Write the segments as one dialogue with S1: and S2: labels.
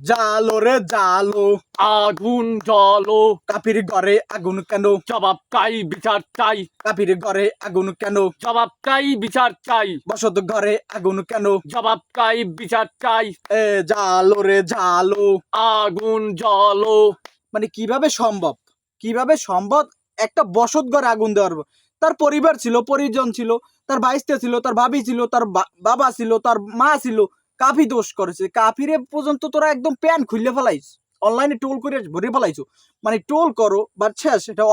S1: জালো রে জালো।
S2: আগুন জলো
S1: কাপির ঘরে আগুন কেন?
S2: জবাব চাই বিচার চাই।
S1: কাপির ঘরে আগুন কেন?
S2: জবাব চাই বিচার চাই।
S1: বসত ঘরে আগুন কেন?
S2: জবাব চাই বিচার চাই।
S1: এ জালো রে জালো।
S2: আগুন জলো
S1: মানে কীভাবে সম্ভব? কীভাবে সম্ভব? একটা বসত ঘরে আগুন দেওয়ার তার পরিবার ছিল পরিজন ছিল তার ভাইস্তে ছিল তার ভাবি ছিল তার বাবা ছিল তার মা ছিল কাফি দোষ করেছে। কাফিরে পর্যন্ত তোরা একদম প্যান খুললে ফেলাইছ অনলাইনে টোল করে ভরে ফেলাইছো। মানে টোল করো বা শেষ, এটা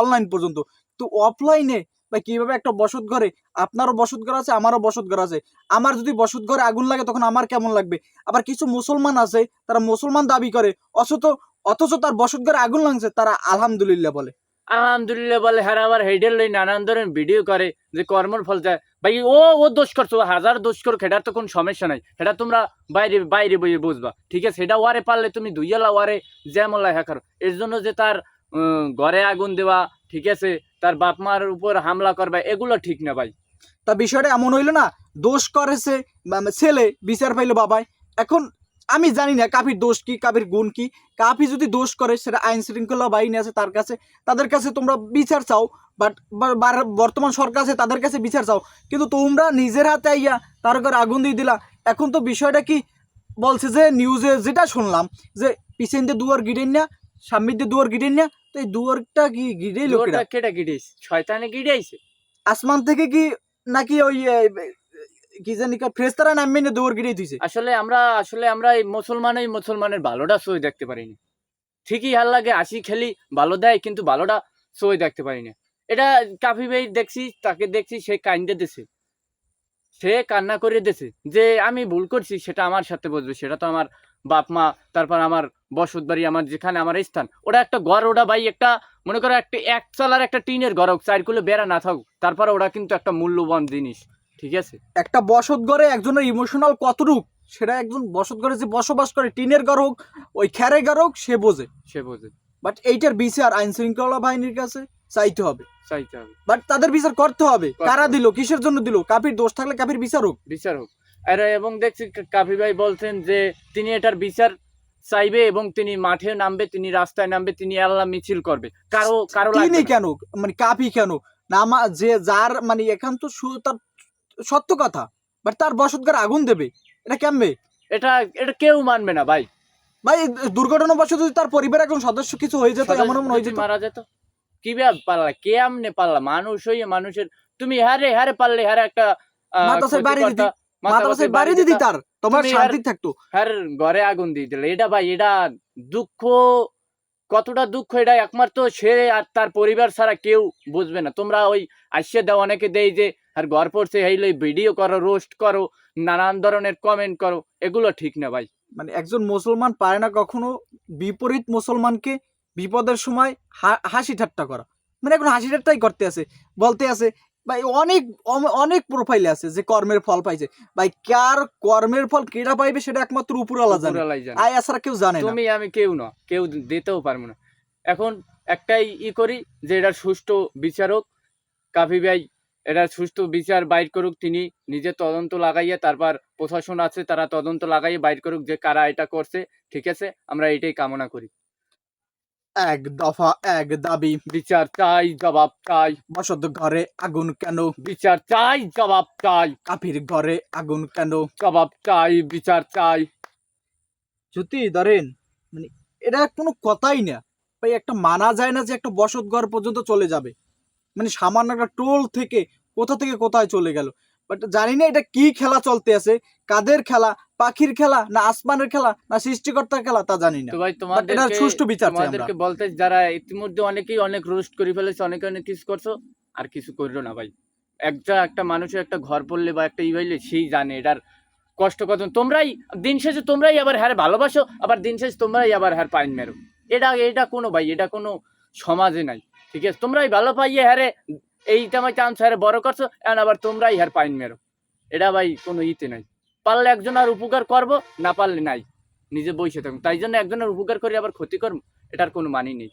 S1: অনলাইন পর্যন্ত। তো অফলাইনে বা কীভাবে একটা বসত ঘরে, আপনারও বসত ঘর আছে, আমারও বসত ঘর আছে। আমার যদি বসত ঘরে আগুন লাগে, তখন আমার কেমন লাগবে? আবার কিছু মুসলমান আছে, তারা মুসলমান দাবি করে, অথচ অথচ তার বসত ঘরে আগুন লাগছে, তারা আলহামদুলিল্লাহ বলে।
S2: আলহামদুলিল্লাহ বলে হ্যাঁ আবার হেডের লই নানান ধরনের ভিডিও করে, যে কর্মর ফল যায়। ভাই, ও ও দোষ করছ হাজার দোষ করো সেটার তো কোনো সমস্যা নাই। সেটা তোমরা বাইরে বাইরে বইয়ে বুঝবা। ঠিক আছে, সেটা ওয়ারে পারলে তুমি দুইয়ালা ওয়ারে যেমন হ্যাঁ করো এর জন্য যে তার ঘরে আগুন দেওয়া, ঠিক আছে, তার বাপ মার উপর হামলা করবা, এগুলো ঠিক না ভাই।
S1: তা বিষয়টা এমন হইল না, দোষ করেছে ছেলে, বিচার পাইলো বাবাই এখন আমি জানি না কাফির দোষ কি কাফির গুণ কি। কাফি যদি দোষ করে সেটা আইন শৃঙ্খলা বাহিনী আছে তার কাছে তাদের কাছে তোমরা বিচার চাও বাট বর্তমান সরকার আছে তাদের কাছে বিচার চাও। কিন্তু তোমরা নিজের হাতে আইয়া তার ঘরে আগুন দিয়ে দিলা। এখন তো বিষয়টা কি? বলছে যে নিউজে যেটা শুনলাম যে পিছন দিয়ে দুয়ার গিডেন না সামনে দিয়ে দুয়ার গিডেন না তো এই দুয়ারটা কি গিডেই লোকেরা
S2: ওটা কেটা গিড়েছে শয়তানে গিড়েছে
S1: আসমান থেকে কি নাকি ওই ফ্রেস্তারা দৌড়
S2: আসলে আমরা আসলে আমরা এই মুসলমান এই মুসলমানের ভালোটা সই দেখতে ঠিকই লাগে আসি খেলি, ভালো দেয়, কিন্তু ভালোটা সই দেখতে এটা কাফি ভাই দেখছি, তাকে দেখছি, সে কান্দে সে কান্না করে যে আমি ভুল করছি, সেটা আমার সাথে বসবে, সেটা তো আমার বাপ মা, তারপর আমার বসত বাড়ি, আমার যেখানে আমার স্থান। ওটা একটা ঘর ওটা ভাই একটা, মনে করো একটা এক চালার একটা টিনের ঘর হোক চারকুলে বেড়া না থাকুক, তারপরে ওটা কিন্তু একটা মূল্যবান জিনিস। ঠিক আছে?
S1: একটা বসত ঘরে একজনের ইমোশনাল কতটুক সেটা একজন বসত ঘরে যে বসবাস করে টিনের ঘর হোক ওই খ্যারে ঘর হোক সে বোঝে।
S2: সে বোঝে।
S1: বাট এইটার বিচার আইন শৃঙ্খলা বাহিনীর কাছে চাইতে হবে।
S2: চাইতে হবে।
S1: বাট তাদের বিচার করতে হবে। কারা দিল কিসের জন্য দিল? কাপির দোষ থাকলে কাপির বিচার হোক।
S2: বিচার হোক। আর এবং দেখছি কাফি ভাই বলছেন যে তিনি এটার বিচার চাইবে এবং তিনি মাঠে নামবে তিনি রাস্তায় নামবে তিনি আল্লাহ মিছিল করবে। কারও কারও
S1: তিনি কেন মানে কাপি কেন নামা যে যার মানে এখান তো তার সত্য কথা বাট তার বসত ঘরে আগুন দেবে। এটা কেমবে
S2: এটা এটা কেউ মানবে না ভাই।
S1: ভাই দুর্ঘটনাবশত যদি তার পরিবারের একজন সদস্য কিছু হয়ে যেত এমন এমন হয়ে যেত।
S2: মারা যেত কি পারলা কে আমনে পারলা? মানুষ হইয়ে মানুষের তুমি হারে হারে পারলে হারে একটা
S1: মাদ্রাসায় বাড়ি দিতি মাদ্রাসায় বাড়ি দিদি তার তোমার শান্তি থাকতো।
S2: হার ঘরে আগুন দিয়ে দিলে। এটা ভাই এটা দুঃখ কতটা দুঃখ এটা একমাত্র সে আর তার পরিবার ছাড়া কেউ বুঝবে না। তোমরা ওই আসছে দাও অনেকে দেই যে আর ঘর পড়ছে হইলে ভিডিও করো রোস্ট করো নানান ধরনের কমেন্ট করো এগুলো ঠিক না ভাই।
S1: মানে একজন মুসলমান পারে না কখনো বিপরীত মুসলমানকে বিপদের সময় হাসি ঠাট্টা করা। মানে এখন হাসি ঠাট্টাই করতে আছে বলতে আছে ভাই অনেক অনেক প্রোফাইলে আছে যে কর্মের ফল পাইছে। ভাই কার কর্মের ফল কেটা পাইবে সেটা একমাত্র উপরওয়ালা জানে। আয় আসারা কেউ জানে না।
S2: তুমি আমি কেউ না কেউ দিতেও পারব না। এখন একটাই ই করি যে এটা সুষ্ঠু বিচারক কাফি ভাই এটার সুষ্ঠু বিচার বাইর করুক তিনি নিজে তদন্ত লাগাইয়ে তারপর প্রশাসন আছে তারা তদন্ত লাগাইয়ে বাইর করুক যে কারা এটা করছে ঠিক আছে? আমরা এটাই কামনা করি।
S1: এক দফা এক দাবি।
S2: বিচার চাই জবাব চাই।
S1: বসত ঘরে আগুন কেন?
S2: বিচার চাই জবাব চাই।
S1: কাফির ঘরে আগুন কেন?
S2: জবাব চাই বিচার চাই।
S1: যদি ধরেন মানে এটা কোনো কথাই না। ভাই একটা মানা যায় না যে একটা বসত ঘর পর্যন্ত চলে যাবে। মানে সামান্য একটা টোল থেকে কোথা থেকে কোথায় চলে গেল। বাট জানি না এটা কি খেলা চলতে আছে কাদের খেলা পাখির খেলা না আসমানের খেলা না সৃষ্টিকর্তার খেলা তা জানি না।
S2: তো ভাই তোমাদের
S1: সুষ্ঠু বিচার
S2: তোমাদেরকে বলতে যারা ইতিমধ্যে অনেকেই অনেক রোস্ট করে ফেলেছে অনেকে অনেক কিছু করছ আর কিছু করিল না ভাই। একটা একটা মানুষের একটা ঘর পড়লে বা একটা ই হইলে সেই জানে এটার কষ্ট কত। তোমরাই দিন শেষে তোমরাই আবার হ্যার ভালোবাসো আবার দিন শেষে তোমরাই আবার হ্যার পাইন মেরো। এটা এটা কোনো ভাই এটা কোনো সমাজে নাই। ঠিক আছে? তোমরাই ভালো পাইয়ে হ্যারে, এইটা আমার চান্স হ্যারে, বড় করছ, এখন আবার তোমরাই হ্যার পাইন মেরো। এটা ভাই কোনো ইতে নাই। পারলে একজন আর উপকার করব, না পারলে নাই। নিজে বসে থাকুন তাই জন্য একজনের উপকার করে, আবার ক্ষতি করব, এটার কোনো মানি নেই।